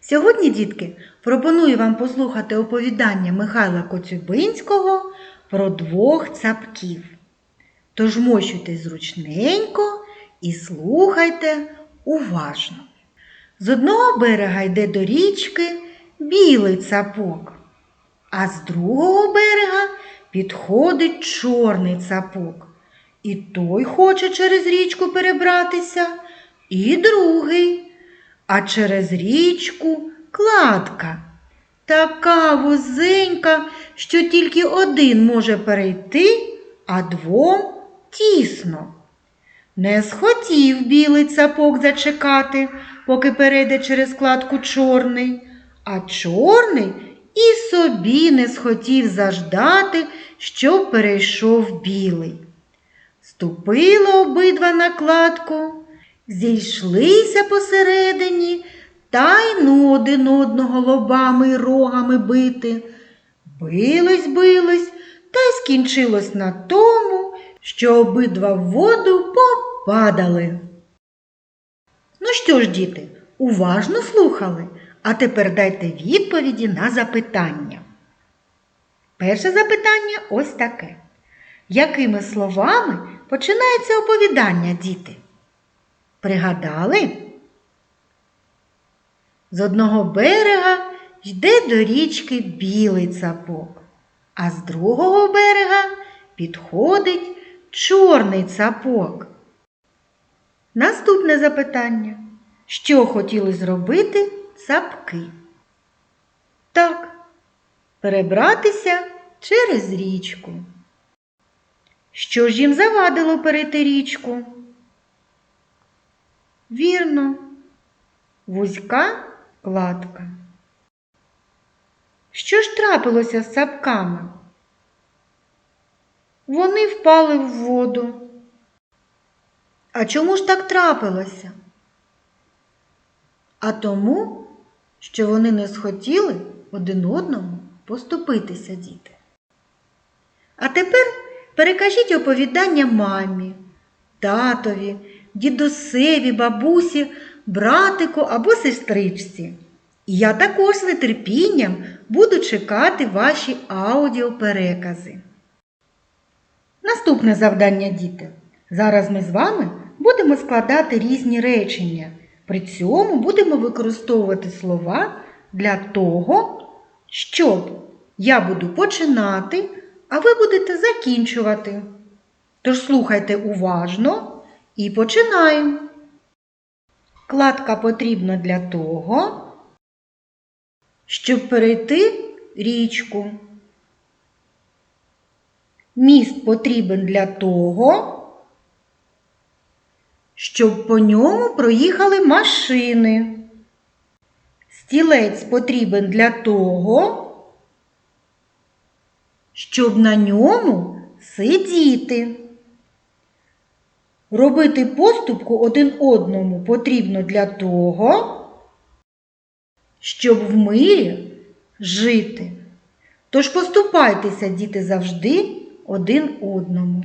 Сьогодні, дітки, пропоную вам послухати оповідання Михайла Коцюбинського про двох цапків. Тож мощуйтесь зручненько і слухайте уважно. З одного берега йде до річки білий цапок, а з другого берега підходить чорний цапок. І той хоче через річку перебратися, і другий. А через річку кладка. Така вузенька, що тільки один може перейти, а двом тісно. Не схотів білий цапок зачекати, поки перейде через кладку чорний, а чорний і собі не схотів заждати, щоб перейшов білий. Ступили обидва на кладку, зійшлися посередині та й ну один одного лобами й рогами бити. Бились, бились, та й скінчилось на тому, що обидва в воду попадали. Ну що ж, діти, уважно слухали, а тепер дайте відповіді на запитання. Перше запитання ось таке. Якими словами починається оповідання, діти? Пригадали? З одного берега йде до річки білий цапок, а з другого берега підходить чорний цапок. Наступне запитання. Що хотіли зробити цапки? Так, перебратися через річку. Що ж їм завадило перейти річку? Вірно, вузька кладка. Що ж трапилося з цапками? Вони впали в воду. А чому ж так трапилося? А тому, що вони не схотіли один одному поступитися, діти. А тепер перекажіть оповідання мамі, татові, дідусеві, бабусі, братику або сестричці. І я також з нетерпінням буду чекати ваші аудіоперекази. Наступне завдання, діти. Зараз ми з вами будемо складати різні речення. При цьому будемо використовувати слова для того, щоб я буду починати, а ви будете закінчувати. Тож слухайте уважно і починаємо. Кладка потрібна для того, щоб перейти річку. Міст потрібен для того, щоб по ньому проїхали машини. Стілець потрібен для того, щоб на ньому сидіти. Робити поступку один одному потрібно для того, щоб в мирі жити. Тож поступайтеся, діти, завжди один одному.